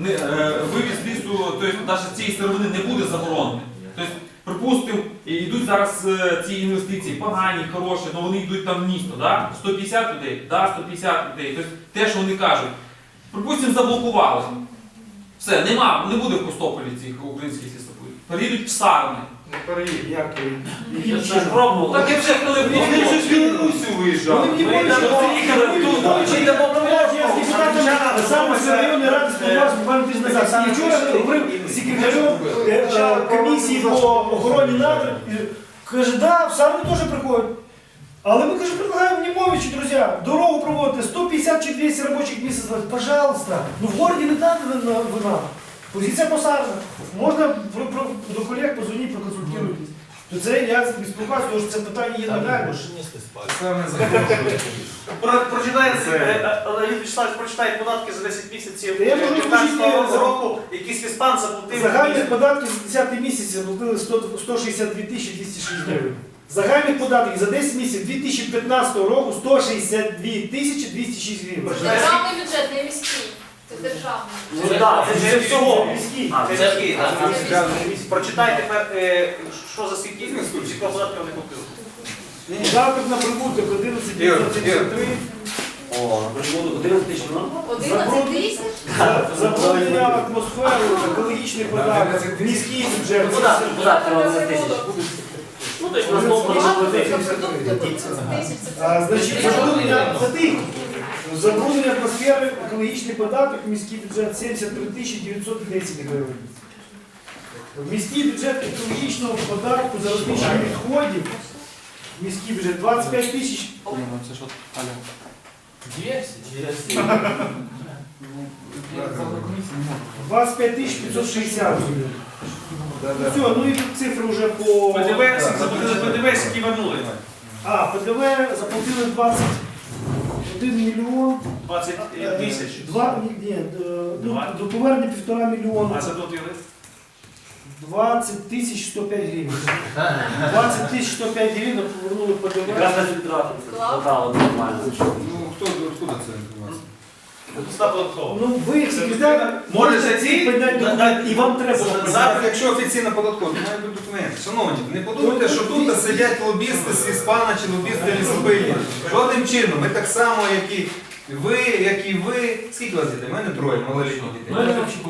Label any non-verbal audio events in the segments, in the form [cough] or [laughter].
не, е, вивіз лісу, тобто навіть цієї сировини не буде заборонений. Тобто, припустимо, йдуть зараз е, ці інвестиції, погані, хороші, але вони йдуть там в місто, да? 150 людей, да, 150 людей. Тобто те, що вони кажуть, припустимо, заблокували. Все, нема, не буде в Костополі цих українських лісопилів. Переїдуть в Сарни. Не переїдь, як ти? Ще ж. Так я вже коли Вони вже з Білорусі виїжджали. Вони мені приїхали тут, Чи йдемо я з депутатом саме районної ради спілкувався буквально тиждень назад. І вчора говорив з секретарем комісії по охороні надр. Каже, да, в Сарни теж приходять. Але мы, конечно, предлагаем Немовичу, друзья, дорогу проводить, 150 чи 200 рабочих звать. Пожалуйста. Ну в городе не надо вина. Позиція посарна. Можна про, про, до колег позвонити, проконсультуйтесь. То це я спілкувався, тому що це питання є нагально. Про- Прочитає, е, е, Леонід Вячеславович прочитає податки за 10 місяців Та я можу 15 включити за- року, які спецпан заплатив. Загальних податків за 10 місяців заплатили 100 162 тисячі 206 гривень. Загальних податків за 10 місяців 2015 року 162 тисячі 206 гривень. Державний бюджет, не міський. Це державний. Ну так, це ж всього. А, Це це міський, так. Прочитай тепер, е, що за скільки з якого податку вони купили. Податок на прибуток 11 973. О, прибуток 11 тисяч, ну? 11 тисяч? Забруднення атмосфери, екологічний податок, міський бюджет. Ну, податки, податки 11 тисяч. Ну, то есть, на знову можна платити. А, Значить, забруднення за тих. Забруднення атмосфери, екологічний податок, міський бюджет 73 тисячі 910 гривень. Міський бюджет екологічного податку за розміщення відходів, міський бюджет 25 тисяч Це що, Аля? 25 тисяч 560 гривень. Все, ну і тут цифри вже по... ПДВ, заплатили ПДВ, які вернули. А, ПДВ заплатили 21 мільйон. 20 е, тисяч. Два, ні, ні, е, ну, Два. до повернення півтора мільйона. А заплатили? 20 тисяч 105 гривень. 20 тисяч 105 гривень повернули Якраз ПДВ. на фільтрати. Хватало нормально. Ну, хто, откуда це інформація? Ну, ви як секретар, Може, можете за ці? підняти Да, документ, і вам треба. За- Завтра, якщо офіційно податково, то має бути документ. Шановні, не подумайте, що тут сидять лобісти з Іспана чи лобісти лісопилі. Жодним чином. Ми так само, як і ви, як і ви. Скільки вас дітей? У мене троє малолітніх дітей.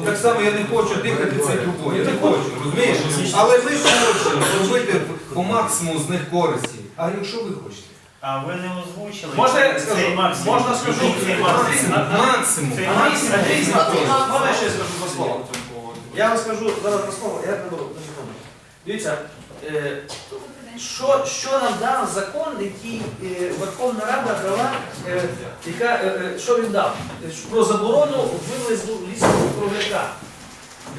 Так само я не хочу дихати цією трубою. Я не хочу, розумієш? Але ми хочемо зробити по максимуму з них користі. А якщо ви хочете? А ви не озвучили Можна я скажу? максимум? Можна скажу? Цей максимум. Максимум. Цей максимум. Андрій, Андрій, Можна я ще скажу два слова? Я вам скажу зараз два слова, я буду. на секунду. Дивіться, е, що, що нам дав закон, який е, Верховна Рада дала, е, яка, е, е, що він дав? Е, Про заборону вивезу лісового кругляка.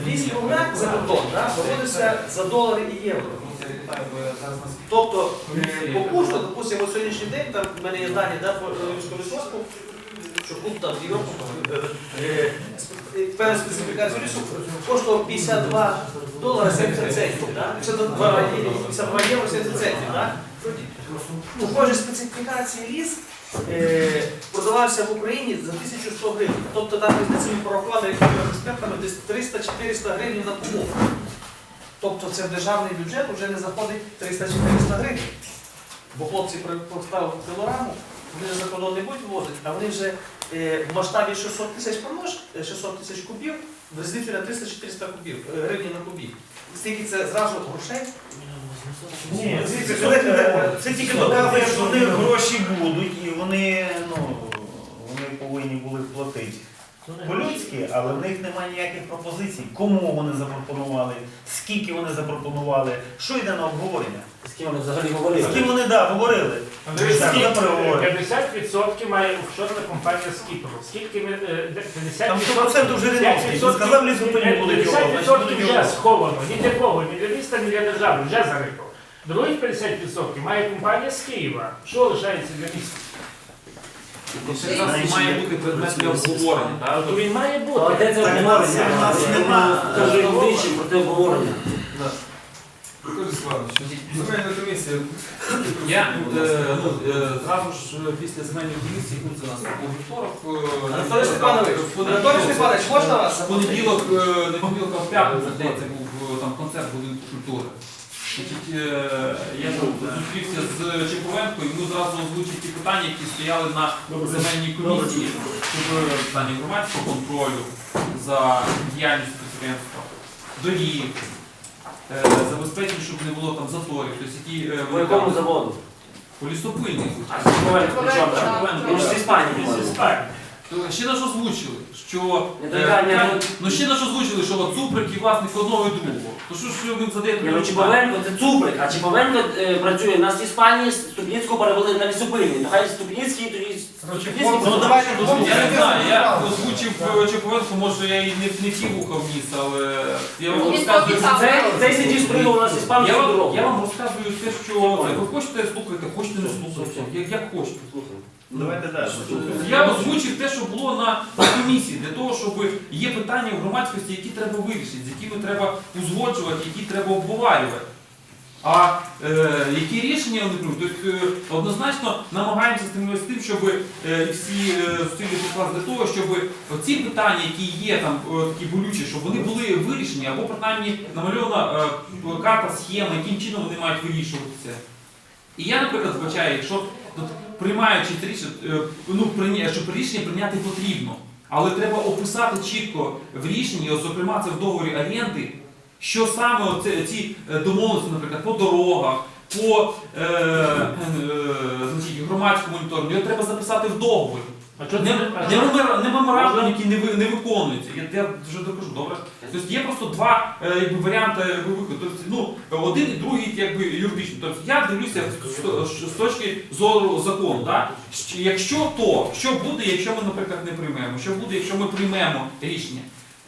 Ліс кругляк за кордон да, виводився за долари і євро. Тобто, е, по курсу, допустимо, сьогоднішній день, там в мене є дані да, по військовому що тут там в Європу е, е, певна специфікація лісу коштував 52 долари 70 центів, да? 52 52 євро 70 центів. Да? У кожній специфікації ліс е, продавався в Україні за 1100 гривень. Тобто там з цими порахували експертами десь 300-400 гривень на кому. Тобто це в державний бюджет вже не заходить 300-400 гривень. Бо хлопці поставили пилораму, вони за кордон не будуть возити, а вони вже е, в масштабі 600 тисяч помнож, е, 600 тисяч кубів, розділити на 300-400 кубів, е, гривні на кубі. Скільки це зразу грошей? Ні, це, тільки доказує, що в них гроші будуть і вони, ну, вони повинні були платити. По-людськи, але в них немає ніяких пропозицій. Кому вони запропонували, скільки вони запропонували, що йде на обговорення. З ким вони взагалі говорили? З ким вони да, говорили? З ким переговори? 50% має офшорна компанія з Кіпру. Скільки ми е, де- 50%? Там 100% Жириновський. Він сказав, лісопильні будуть його, значить, 50% будуть вже його. сховано. Ні для кого, ні для міста, ні для держави, вже зарито. Других 50% має компанія з Києва. Що лишається для міста? Це зараз має бути предмет для обговорення. так? То він має Ну, А де це Так, обговорення? у нас Я нема. Кажу, двічі про те обговорення. Земельна комісія. Я е, ну, е, зразу ж е, після земельної комісії, ну це у нас був вівторок. е, Анатолій Степанович, в понеділок- Анатолій Степанович, можна вас? В понеділок, е, не понеділок, а в п'ятницю, здається, був е, там концерт будинку культури. Е, я зустрівся з Чеповенко, йому зразу озвучив ті питання, які стояли на земельній комісії, щоб питання громадського контролю за діяльністю підприємства, доріг, е, забезпечення, щоб не було там заторів, тобто е, По якому заводу? по. Іспанії. Ще нас озвучили, що ну- ще нас озвучили, що от Цуприк і власник одного і другого. То що ж він задає Ні, ну таке це Цуприк, а Чіповенко е, працює у нас в Іспанії, Ступінського перевели на лісопильні. То хай Ступінський, тоді Ступінський. Ну давайте Я не знаю, я озвучив е, може я і не, не ті вуха вніс, але я вам розказую. пообіцяв. Цей, цей сидів сприйняв у нас Я вам, я вам розказую те, що це. ви хочете слухайте, хочете не слухайте, як, як хочете. Давайте далі. Я озвучив те, що було на комісії, для того, щоб є питання в громадськості, які треба вирішити, з якими треба узгоджувати, які треба обговорювати. А е, які рішення вони приймуть? Тобто, е, однозначно намагаємося стимулювати тим, щоб е, всі е, покласти для того, щоб ці питання, які є там е, такі болючі, щоб вони були вирішені, або принаймні намальована е, карта, схема, яким чином вони мають вирішуватися. І я, наприклад, вбачаю, якщо тут приймаючи це рішення, е, ну, прийня- щоб рішення прийняти потрібно, але треба описати чітко в рішенні, от, зокрема, це в договорі оренди, що саме оце, ці е, домовленості, наприклад, по дорогах, по е, е, значить, громадському моніторингу, його треба записати в договорі. А чого Не, не, мемора- не меморандум, який не, ви- не виконується. Я, я вже докажу, добре. Тобто є просто два е, якби, варіанти якби, виходу. Тобто, ну, один і другий якби, юридичний. Тобто я дивлюся з, з- з точки зору закону. Щ- Якщо то, що буде, якщо ми, наприклад, не приймемо? Що буде, якщо ми приймемо рішення?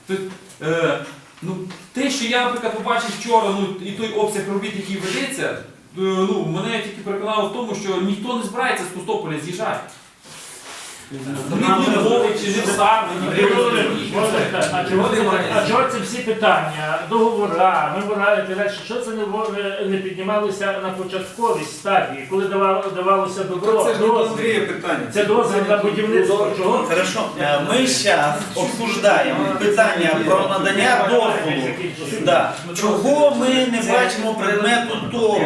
Тобто, е, ну, те, що я, наприклад, побачив вчора, ну, і той обсяг робіт, який ведеться, е, ну, мене тільки переконало в тому, що ніхто не збирається з Костополя з'їжджати. А чого це, а чого це всі питання, договора, мемора і далі, що це не, не піднімалося на початковій стадії, коли давало, давалося добро, Це ж не? Питання. Це дозвіл на будівництво. Чого? Хорошо, е, ми зараз обсуждаємо питання про надання дозволу. Да. Чого ми не бачимо предмету договору?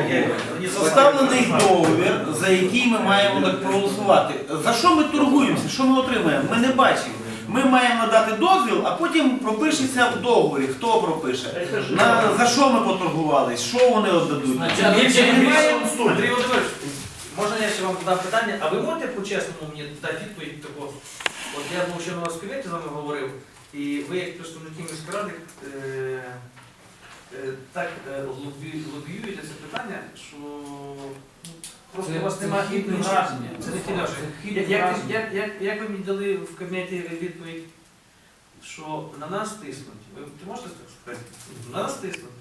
Составлений договір, за який ми маємо так проголосувати. За що ми торгуємося? Що ми отримаємо? Ми не бачимо. Ми маємо надати дозвіл, а потім пропишеться в договорі. Хто пропише? На, за що ми поторгувались? Що вони віддадуть? Андрій Немає Володимирович, можна я ще вам задам питання, а ви можете по-чесному мені дати відповідь такого? От я був ще на вас з вами говорив, і ви як представники міської ради е, е, так е, лобі- лобіюєте це питання, що ну, просто Це- у вас це немає хибне враження. Це не враження. Як, як, як, як, як ви мені дали в кабінеті відповідь, що на нас тиснуть? Ви ти можете так сказати? На нас тиснуть.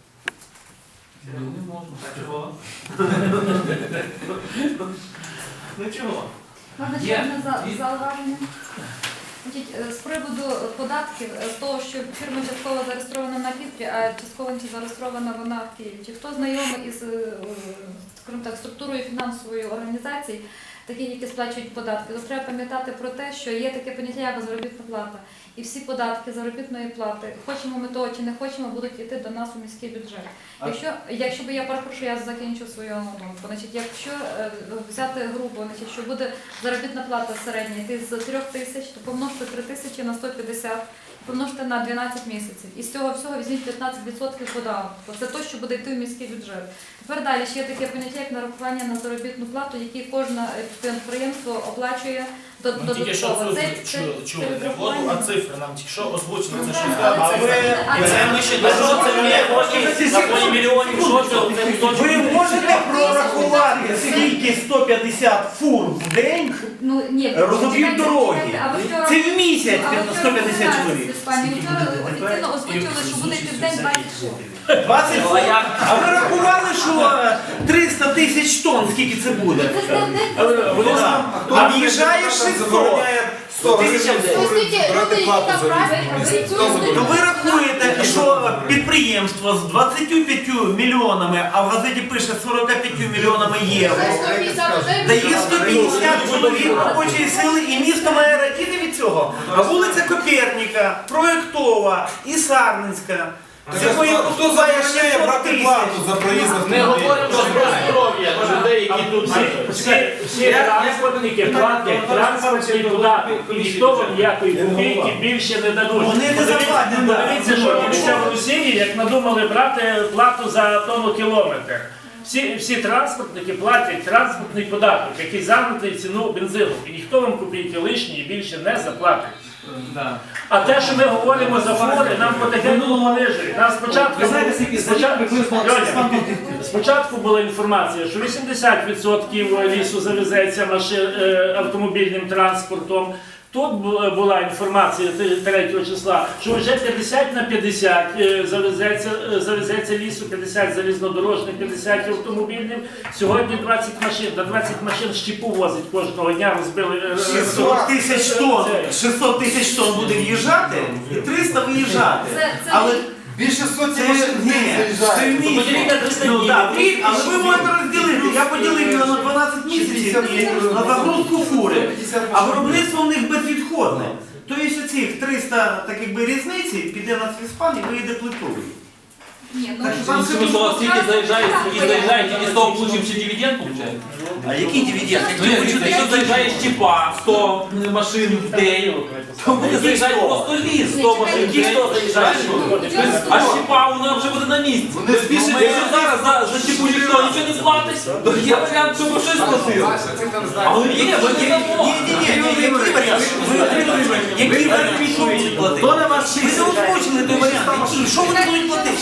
Ну, не можна. А чого? [laughs] Ну чого? Можна Є. ще за- зауваження? Е, з приводу податків, е, того, що фірма частково зареєстрована на Кіпрі, а частково не зареєстрована вона в Києві. Чи хто знайомий із е, так, структурою фінансової організації, такі, які сплачують податки, то треба пам'ятати про те, що є таке поняття як заробітна плата. І всі податки заробітної плати, хочемо ми того чи не хочемо, будуть йти до нас у міський бюджет. Якщо, якщо би я перепрошую, я закінчу свою думку. Значить, якщо е, взяти групу, значить, що буде заробітна плата середня йти з 3 тисяч, то помножте 3 тисячі на 150, помножте на 12 місяців. І з цього всього візьміть 15% податку. Це то, що буде йти в міський бюджет. Тепер далі ще є таке поняття, як нарахування на заробітну плату, які кожне підприємство оплачує Ну, тільки що додатково. це Це- це- чули, чули не воду, а цифри нам тільки що озвучили. Ну, Це щось. що але А ви- І це- це ми ще до що це ми на фоні мільйонів, що це. Ви можете прорахувати, скільки 150 фур в день Ну, ні, розоб'ють чекайте, дороги? чекайте, а Це в місяць а ви 150 чоловік. Пані. Офіційно озвучили, що буде йти в день 20 фур. 20 Ну, фур. а ви рахували, що е, 300 тисяч тонн, скільки це буде? Це ж не Е. А в'їжджаєш 600. забороняє 100 гривень. Ви брати люди, плату які за там різні місця. ви Хто цю забороняє? То ви рахуєте, що підприємство з 25 мільйонами, а в газеті пише 45 мільйонами євро, дає 150 чоловік робочої сили, і місто має радіти від цього. А вулиця Коперніка, Проєктова і Сарненська, з якої Хто 600 брати плату за проїзд Ми говоримо про здоров'я людей, які тут Всі, всі, транспортники платять транспортний податок. І ніхто вам ніякої копійки більше не дадуть. Вони не заплатять. Подивіться, що робиться в Росії, як надумали брати плату за тонну кілометр. Всі, всі транспортники платять транспортний податок, який загнутий ціну бензину. І ніхто вам копійки лишньої більше не заплатить. А те, що ми говоримо за фори, нам потихеньку понижують. Нас спочатку, спочатку, Льоня, спочатку була інформація, що 80% лісу завезеться машин, е, автомобільним транспортом. Тут була інформація 3 числа, що вже 50 на 50 е, завезеться, е, завезеться лісу, 50 залізнодорожних, 50 автомобільним. Сьогодні 20 машин, на 20 машин щепу возить кожного дня, розбили. е, 600 тисяч тонн, 600 тисяч тонн буде в'їжджати і 300 виїжджати. Це, це Але Більше сотні машин в Поділіть місяць. на 300 Ну днів. так, рік, але ви можете розділити. Я поділив його на 12 місяців і на загрузку фури, а виробництво в них безвідходне. Тобто цих 300 таких би різниці піде на свіспан і виїде плитовий. Ні, ну, що там Тому що скільки заїжджає, скільки заїжджає, тільки з того получимо ще дивіденд, виходить? А який дивіденд? Ну, якщо якщо заїжджає щепа 100 машин в день, то буде заїжджати просто ліс 100 машин в день. А щепа вона вже буде на місці. Якщо зараз за, за щепу ніхто нічого не платить, то є варіант, щоб щось платили. Але ні, ми не дамо. Ні, ні, ні, ні, які варіанти? Ви отримали, які варіанти, що будуть платити? Вас Ви не озвучили той варіант, який? Що вони будуть платити?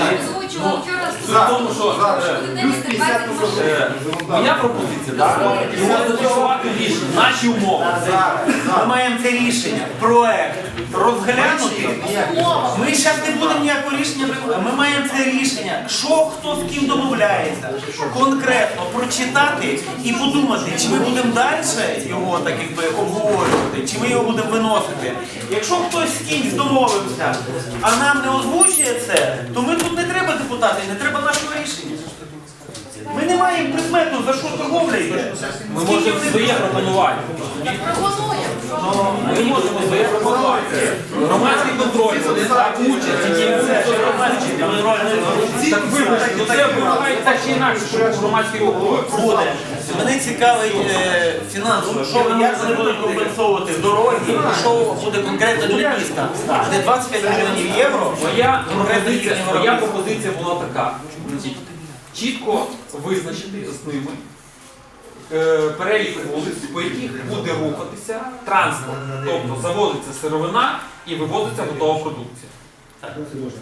Озвучувала вчора Суть в тому, що е, плюс 50 машин. е, моя пропозиція, його зафіксувати в рішенні, наші умови. Ми маємо це рішення, проект розглянути. Ми зараз не будемо ніякого рішення приймати. Ми маємо це рішення, що хто з ким домовляється, конкретно прочитати і подумати, чи ми будемо далі його так якби обговорювати, чи ми його будемо виносити. Якщо хтось з кимось домовився, а нам не озвучує це, то ми тут не треба депутати, не треба нашого рішення. Ми не маємо предмету, за що торговля йде. Ми можемо своє пропонувати. Ми можемо своє пропонувати. Gромадський контроль, вони так учать, які Так вибачте, ну це вимагають так чи інакше, щоб громадський контроль. буде. Мене цікавить е, фінансово, що як вони будуть компенсовувати дороги, і що буде конкретно для міста. Де 25 мільйонів євро. Моя пропозиція, моя пропозиція була така. Чітко визначити з ними е, перелік вулиць, по яких буде рухатися транспорт. Тобто заводиться сировина і вивозиться готова продукція.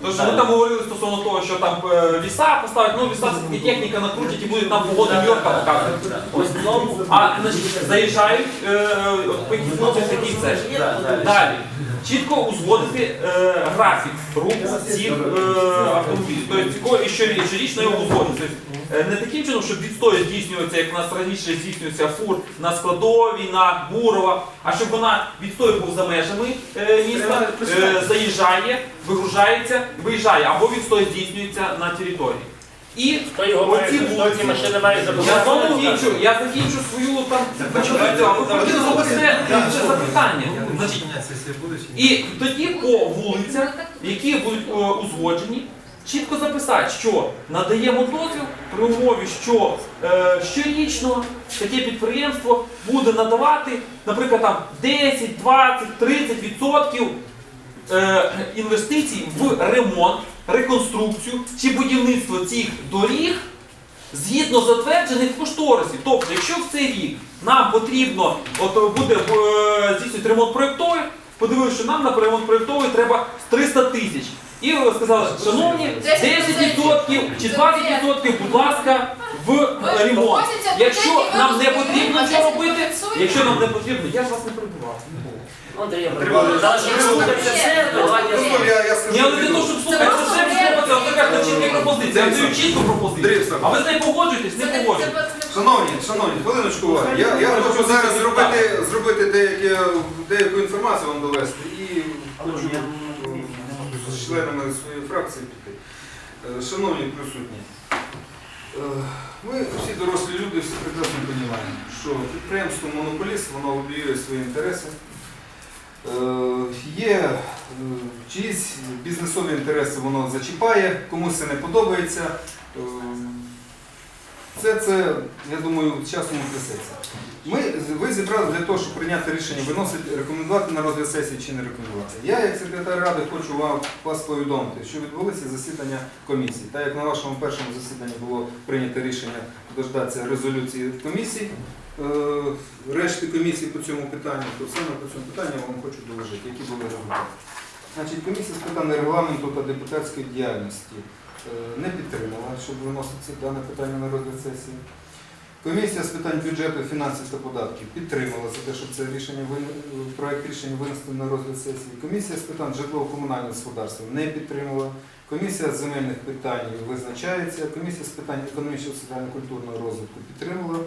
Тож ми там говорили стосовно того, що там е, віса поставить, ну віса це таки техніка накрутять і буде там погода Нью-Йорка показувати. Ось, ну, а значить, заїжджають, е, от по яких такі це. Далі. Чітко узгодити е, графік руху цих е, автомобілів. Тобто цікаво, і щорі- щорічно його узгодити. Тобто, е, не таким чином, щоб відстой здійснювався, як у нас раніше здійснювався фур на складовій, на Бурова, а щоб вона відстой був за межами е, міста, е, заїжджає, вигружається, виїжджає, або відстой здійснюється на території. І Хто його має, оці хто ці вулиці, машини має я закінчу, я закінчу свою там запитання. Значить, і тоді по вулицях, які будуть е, узгоджені, чітко записати, що надаємо дозвіл при умові, що е, щорічно таке підприємство буде надавати, наприклад, там 10, 20, 30 відсотків е, інвестицій в ремонт, реконструкцію чи будівництво цих доріг згідно затверджених кошторисів. Тобто, якщо в цей рік нам потрібно, от буде е, здійснювати ремонт проєктовий, подивилися, що нам на ремонт проєктовий треба 300 тисяч. І ви сказали, шановні, 10% чи 20%, будь ласка, в ремонт. Якщо нам не потрібно це робити, якщо нам не потрібно, я ж вас не перебував. Андрій, зараз ви слухаєте все, давайте. Я, я Ні, але для того, щоб слухати, це все слухати, от така чітка пропозиція. Я даю чітку пропозицію. А ви з нею погоджуєтесь, не погоджуєтесь. Шановні, шановні, хвилиночку уваги. Я, я хочу зараз зробити, зробити деякі, деяку інформацію вам довести і хочу з членами своєї фракції піти. Е, Шановні присутні, е, ми всі дорослі люди всі прекрасно розуміємо, що підприємство монополіст, воно лобіює свої інтереси. Е, Є е, чиїсь бізнесові інтереси, воно зачіпає, комусь це не подобається. Е, Все це, я думаю, часом утрясеться. Ми, ви зібрали для того, щоб прийняти рішення, виносити, рекомендувати на розгляд сесії чи не рекомендувати. Я, як секретар ради, хочу вам, вас повідомити, що відбулися засідання комісії. Так як на вашому першому засіданні було прийнято рішення дождатися резолюції комісії, е, решти комісії по цьому питанню, то саме по цьому питанню я вам хочу доложити, які були результати. Значить, комісія з питань регламенту та депутатської діяльності е, не підтримала, щоб виносити дане питання на розгляд сесії. Комісія з питань бюджету, фінансів та податків підтримала за те, щоб це рішення проект рішення винести на розгляд сесії. Комісія з питань житлово-комунального господарства не підтримала. Комісія з земельних питань визначається. Комісія з питань економічного соціально-культурного розвитку підтримала,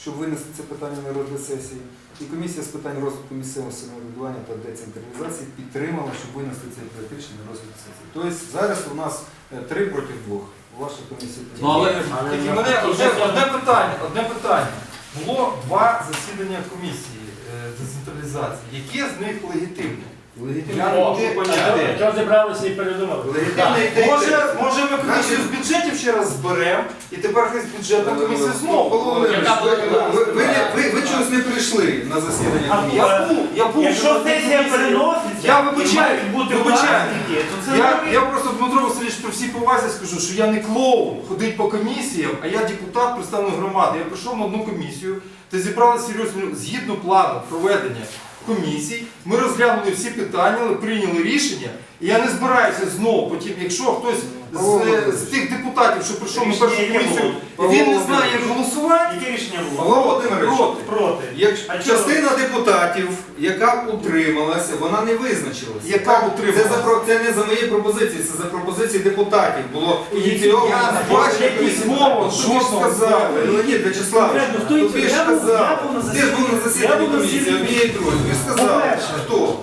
щоб винести це питання на розгляд сесії. І комісія з питань розвитку місцевого самоврядування та децентралізації підтримала, щоб винести цей проект на розгляд сесії. Тобто зараз у нас е, три проти двох. Ваша комісія Ну, але Тільки мене одне, одне питання, одне питання. Було два засідання комісії е, децентралізації. Які з них легітимні? Легітимний Я не можу. Що зібралися і передумали? Може, може ми комісію з бюджетів ще раз зберемо, і тепер хай з бюджетна комісія знову. Яка ви, була? ви, ви, ви, ви чогось не прийшли на засідання комісії. Я був, я був. Якщо сесія переноситься, Я і вибачаю, мають бути вибачаю. власники, то це Я, я просто Дмитро Васильович при всій повазі скажу, що я не клоун ходить по комісіям, а я депутат представник громади. Я прийшов на одну комісію, де зібрали серйозно згідно плану проведення комісій. Ми розглянули всі питання, прийняли рішення. І я не збираюся знову потім, якщо хтось з, з тих депутатів, що прийшов на першу Рішення яке комісію, було? він не знає, як голосувати. Яке рішення було? Павло Володимирович, Проти. Проти. як А чого? частина депутатів, яка утрималася, вона не визначилася. Яка Це, утрималася? за, про- це не за мої пропозиції, це за пропозиції депутатів. Було ініційовано. Я письмово, Що ж сказали? звернення. Леонід Вячеславович, Конкретно, хто тобі ж я був- сказав. я був на Ти ж був на засіданні- комісії, однієї друзі. Ви сказали. По-перше. Хто?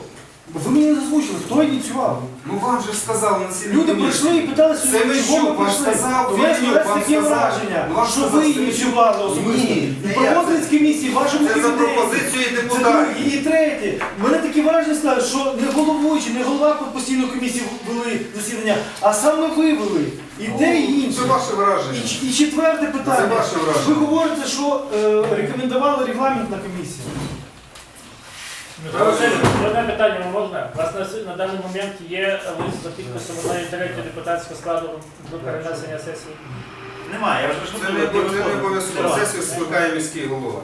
Ви мені не озвучили, хто ініціював? Ну вам же ж сказали на засіданні Люди прийшли і питали, Це чого ви вам прийшли. сказав, Федюк складається вам таке сказав. враження, Ну, вам що сказав, ви це ініціювали особисто. Ні, І не я. проводили з комісії в вашому Це за кабінеті. пропозицією Це депутатів. друге. І третє, мене таке враження склалося, що не головуючий, не голова постійної комісії вели засідання, а саме ви вели. І те, і інше. Це ваше І, враження. ч- і четверте Це питання. ваше Ви говорите, що е, рекомендували регламент на Васильович, Одне питання можна? У вас на, на даний момент є лист за підписом одної третьої депутатського складу до перенесення сесії? Немає, я вже ж Це не це не обов'язково. Сесію скликає міський голова.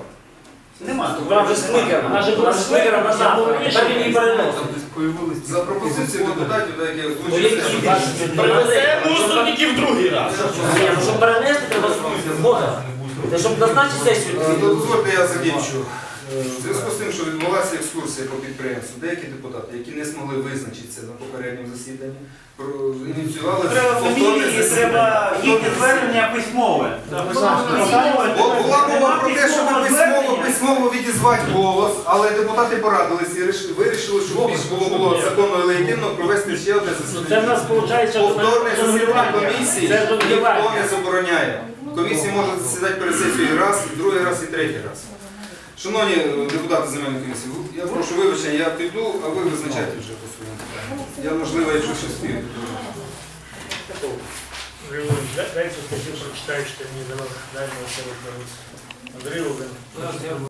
Нема. Вона вже скликана. Вона вже була скликана на завтра. Тепер він її переносить. За пропозицією депутатів, так як я Ну, які озвучив, ваші Це мусорники в другий раз. Ні, ну, щоб перенести, треба згода. Це щоб назначити сесію. Е, Дозвольте, я закінчу. Е, В зв'язку з тим, що відбулася екскурсія по підприємству, деякі депутати, які не змогли визначитися на попередньому засіданні, про- ініціювали Треба повторне фамілії, засідання. їхнє звернення письмове. Письмове. Бо Була мова про те, щоб Письмове письмово, письмово відізвати голос, але депутати порадилися і риш- вирішили, що більш було, було законно і легітимно провести ще одне Це в засідання. нас виходить Повторне засідання жонглювання. комісії Це ніхто жонглювання. не забороняє. Комісія може засідати перед сесією раз, і другий раз і третій раз. Шановні е, депутати земельної комісії, я прошу вибачення, я піду, а ви визначайте вже по своєму питанню. Я, можливо, якщо щось спів. Дайте статтю прочитаю, що мені давав. Дай мені це розберуться. Андрій Володимирович.